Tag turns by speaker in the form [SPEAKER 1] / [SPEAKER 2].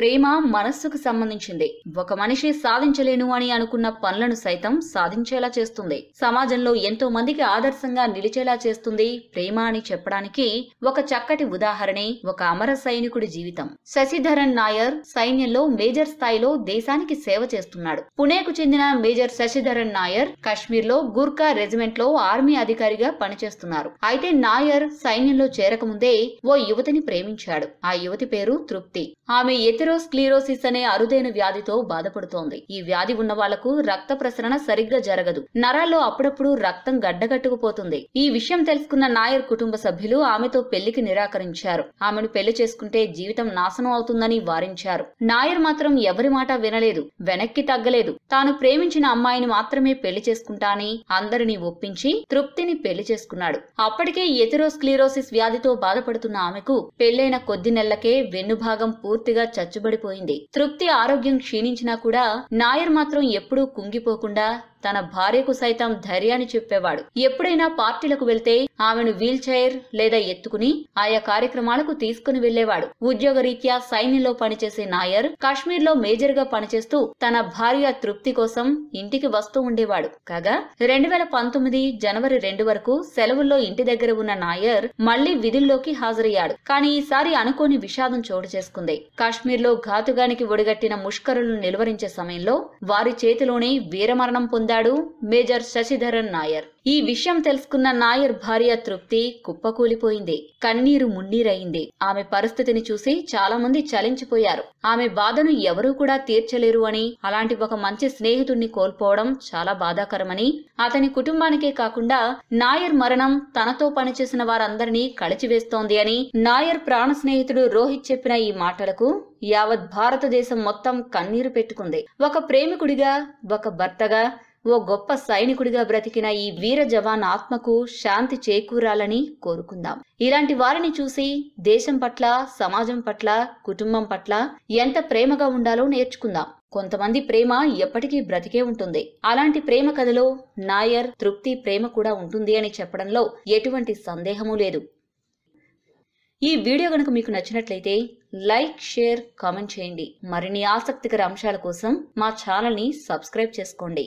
[SPEAKER 1] ప్రేమ మనస్సుకు సంబంధించింది. ఒక మనిషి సాధించలేను అని అనుకున్న పనులను సైతం సాధించేలా చేస్తుంది. సమాజంలో ఎంతో మందికి ఆదర్శంగా నిలిచేలా చేస్తుంది ప్రేమ అని చెప్పడానికి ఒక చక్కటి ఉదాహరణే ఒక అమర సైనికుడి జీవితం. శశిధరన్ నాయర్ సైన్యంలో మేజర్ స్థాయిలో దేశానికి సేవ చేస్తున్నాడు. పుణేకు చెందిన మేజర్ శశిధరన్ నాయర్ కశ్మీర్లో గూర్ఖా రెజిమెంట్లో ఆర్మీ అధికారిగా పనిచేస్తున్నారు. అయితే నాయర్ సైన్యంలో చేరకముందే ఓ యువతిని ప్రేమించాడు. ఆ యువతి పేరు తృప్తి. ఆమె ఎథెరోస్క్లీరోసిస్ అనే అరుదైన వ్యాధితో బాధపడుతోంది. ఈ వ్యాధి ఉన్న వాళ్ళకు రక్త ప్రసరణ సరిగ్గా జరగదు. నరాల్లో అప్పుడప్పుడు రక్తం గడ్డగట్టుకుపోతుంది. ఈ విషయం తెలుసుకున్న నాయర్ కుటుంబ సభ్యులు ఆమెతో పెళ్ళికి నిరాకరించారు. ఆమెను పెళ్ళి చేసుకుంటే జీవితం నాశనం అవుతుందని వారించారు. నాయర్ మాత్రం ఎవరి మాట వినలేదు వెనక్కి తగ్గలేదు. తాను ప్రేమించిన అమ్మాయిని మాత్రమే పెళ్ళి చేసుకుంటాని అందరినీ ఒప్పించి తృప్తిని పెళ్ళి చేసుకున్నాడు. అప్పటికే ఎథెరోస్క్లీరోసిస్ వ్యాధితో బాధపడుతున్న ఆమెకు పెళ్ళైన కొద్ది నెలలకే వెన్నుభాగం పూర్తిగా చచ్చుబడిపోయింది తృప్తి ఆరోగ్యం క్షీణించినా కూడా నాయర్ మాత్రం ఎప్పుడూ కుంగిపోకుండా తన భార్యకు సైతం ధైర్యాన్ని చెప్పేవాడు. ఎప్పుడైనా పార్టీలకు వెళ్తే ఆమెను వీల్ చైర్ లేదా ఎత్తుకుని ఆయా కార్యక్రమాలకు తీసుకుని వెళ్ళేవాడు ఉద్యోగరీత్యా సైన్యంలో పనిచేసే నాయర్ కాశ్మీర్లో మేజర్గా పనిచేస్తూ తన భార్య తృప్తి కోసం ఇంటికి వస్తూ ఉండేవాడు. కాగా రెండు వేల పంతొమ్మిది జనవరి రెండు వరకు సెలవుల్లో ఇంటి దగ్గర ఉన్న నాయర్ మళ్ళీ విధుల్లోకి హాజరయ్యాడు. కానీ ఈసారి అనుకోని విషాదం చోటు చేసుకుంది. కాశ్మీర్లో ఘాతుగానికి ఒడిగట్టిన ముష్కరులను నిలువరించే సమయంలో వారి చేతిలోనే వీరమరణం పొందాడు మేజర్ శశిధరన్ నాయర్. ఈ విషయం తెలుసుకున్న నాయర్ భార్య తృప్తి కుప్పకూలిపోయింది. కన్నీరు మున్నీరయింది. ఆమె పరిస్థితిని చూసి చాలా మంది చలించిపోయారు. ఆమె బాధను ఎవరూ కూడా తీర్చలేరు అని అలాంటి ఒక మంచి స్నేహితుణ్ణి కోల్పోవడం చాలా బాధాకరమని అతని కుటుంబానికే కాకుండా నాయర్ మరణం తనతో పనిచేసిన వారందరినీ కలిచివేస్తోంది అని నాయర్ ప్రాణ స్నేహితుడు రోహిత్ చెప్పిన ఈ మాటలకు యావత్ భారతదేశం మొత్తం కన్నీరు పెట్టుకుంది. ఒక ప్రేమికుడిగా ఒక భర్తగా ఓ గొప్ప సైనికుడిగా బ్రతికిన ఈ వీర జవాన్ ఆత్మకు శాంతి చేకూరాలని కోరుకుందాం. ఇలాంటి వారిని చూసి దేశం పట్ల సమాజం పట్ల కుటుంబం పట్ల ఎంత ప్రేమగా ఉండాలో నేర్చుకుందాం. కొంతమంది ప్రేమ ఎప్పటికీ బ్రతికే ఉంటుంది. అలాంటి ప్రేమ కథలో నాయర్ తృప్తి ప్రేమ కూడా ఉంటుంది అని చెప్పడంలో ఎటువంటి సందేహమూ లేదు. ఈ వీడియో గనుక మీకు నచ్చినట్లయితే లైక్ షేర్ కామెంట్ చేయండి. మరిన్ని ఆసక్తికర అంశాల కోసం మా ఛానల్ని సబ్స్క్రైబ్ చేసుకోండి.